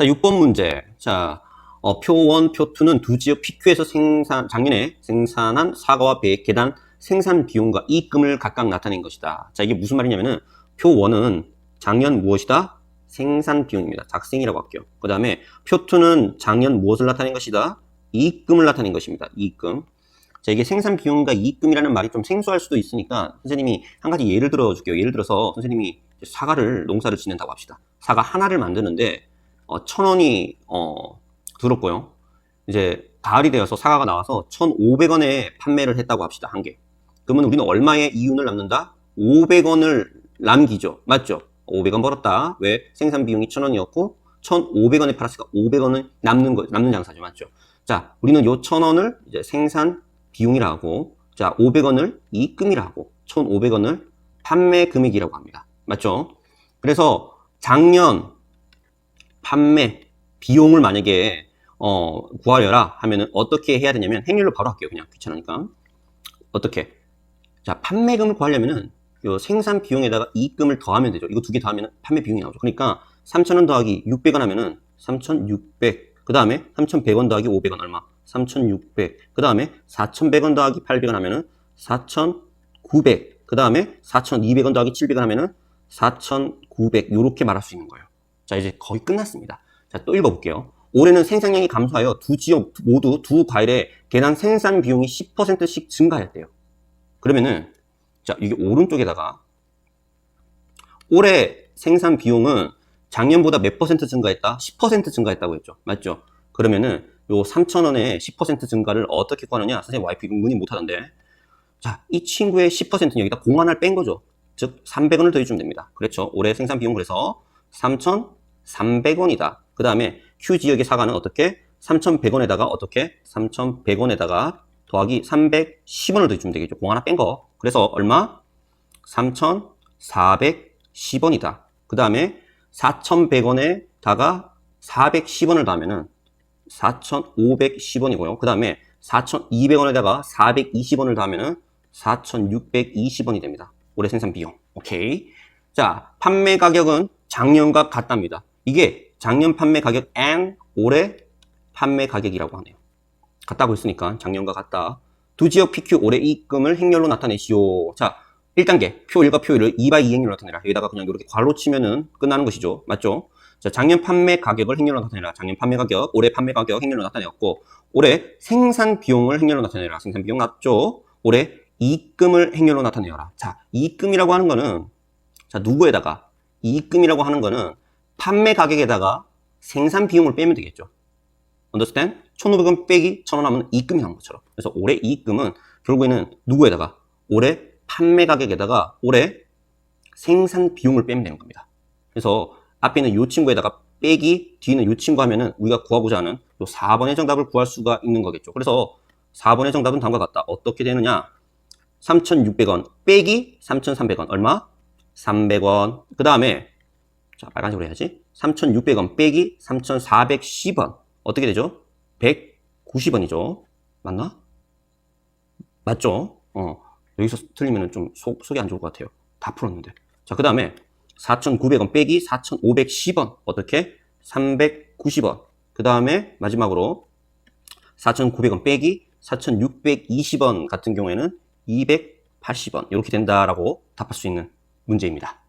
자, 6번 문제. 자, 어, 표 1, 표 2는 두 지역 PQ에서 생산, 작년에 생산한 사과와 배, 계단 생산 비용과 이익금을 각각 나타낸 것이다. 자, 이게 무슨 말이냐면은 표 1은 작년 무엇이다? 생산 비용입니다. 작생이라고 할게요. 그 다음에 표 2는 작년 무엇을 나타낸 것이다? 이익금을 나타낸 것입니다. 이익금. 자, 이게 생산 비용과 이익금이라는 말이 좀 생소할 수도 있으니까 선생님이 한 가지 예를 들어 줄게요. 예를 들어서 선생님이 사과를 농사를 짓는다고 합시다. 사과 하나를 만드는데 어, 천 원이 어, 들었고요. 이제 가을이 되어서 사과가 나와서 1,500원에 판매를 했다고 합시다. 한 개. 그러면 우리는 얼마의 이윤을 남는다? 500원을 남기죠. 맞죠? 500원 벌었다. 왜? 생산 비용이 1,000원이었고 1,500원에 팔았으니까 500원은 남는 거 남는 장사죠. 맞죠? 자, 우리는 요 1,000원을 이제 생산 비용이라고 자, 500원을 이익금이라고 1,500원을 판매 금액이라고 합니다. 맞죠? 그래서 작년 판매 비용을 만약에 어, 구하려라 하면은 어떻게 해야 되냐면 행률로 바로 할게요. 그냥 귀찮으니까. 어떻게? 자, 판매금을 구하려면은 요 생산 비용에다가 이익금을 더하면 되죠. 이거 두 개 더하면 판매 비용이 나오죠. 그러니까 3,000원 더하기 600원 하면은 3,600. 그 다음에 3,100원 더하기 500원 얼마? 3,600. 그 다음에 4,100원 더하기 800원 하면은 4,900. 그 다음에 4,200원 더하기 700원 하면은 4,900. 요렇게 말할 수 있는 거예요. 자, 이제 거의 끝났습니다. 자, 또 읽어볼게요. 올해는 생산량이 감소하여 두 지역 모두 두 과일의 개당 생산 비용이 10%씩 증가했대요. 그러면은, 자, 이게 오른쪽에다가 올해 생산 비용은 작년보다 몇 퍼센트 증가했다? 10% 증가했다고 했죠. 맞죠? 그러면은 요 3,000원의 10% 증가를 어떻게 구하느냐? 선생님 와이프 문의 못하던데. 자, 이 친구의 10%는 여기다 공 하나를 뺀 거죠. 즉, 300원을 더해주면 됩니다. 그렇죠. 올해 생산 비용 그래서 3,300원이다. 그 다음에 Q 지역의 사과는 어떻게? 3,100원에다가 어떻게? 3,100원에다가 더하기 310원을 더해주면 되겠죠. 공 하나 뺀 거. 그래서 얼마? 3,410원이다. 그 다음에 4,100원에다가 410원을 더하면은 4,510원이고요. 그 다음에 4,200원에다가 420원을 더하면은 4,620원이 됩니다. 올해 생산 비용. 오케이. 자, 판매 가격은 작년과 같답니다. 이게 작년 판매 가격 and 올해 판매 가격이라고 하네요. 같다고 했으니까 작년과 같다. 두 지역 PQ 올해 이익금을 행렬로 나타내시오. 자, 1단계 표 1과 표 1을 2 by 2 행렬로 나타내라. 여기다가 그냥 이렇게 괄호 치면은 끝나는 것이죠. 맞죠? 자, 작년 판매 가격을 행렬로 나타내라. 작년 판매 가격, 올해 판매 가격 행렬로 나타내었고 올해 생산 비용을 행렬로 나타내라. 생산 비용 맞죠? 올해 이익금을 행렬로 나타내어라. 자, 이익금이라고 하는 거는 자, 누구에다가 이익금이라고 하는 거는 판매 가격에다가 생산 비용을 빼면 되겠죠. understand? 1,500원 빼기 1,000원 하면 이익금이 나온 것처럼. 그래서 올해 이익금은 결국에는 누구에다가 올해 판매 가격에다가 올해 생산 비용을 빼면 되는 겁니다. 그래서 앞에 있는 이 친구에다가 빼기 뒤에 있는 이 친구 하면은 우리가 구하고자 하는 요 4번의 정답을 구할 수가 있는 거겠죠. 그래서 4번의 정답은 다음과 같다. 어떻게 되느냐? 3,600원 빼기 3,300원 얼마? 300원. 그 다음에 자 빨간색으로 해야지. 3,600원 빼기 3,410원 어떻게 되죠? 190원이죠. 맞나? 맞죠? 어 여기서 틀리면 좀 속, 속이 안 좋을 것 같아요. 다 풀었는데. 자, 그 다음에 4,900원 빼기 4,510원. 어떻게? 390원. 그 다음에 마지막으로 4,900원 빼기 4,620원 같은 경우에는 280원. 이렇게 된다라고 답할 수 있는 문제입니다.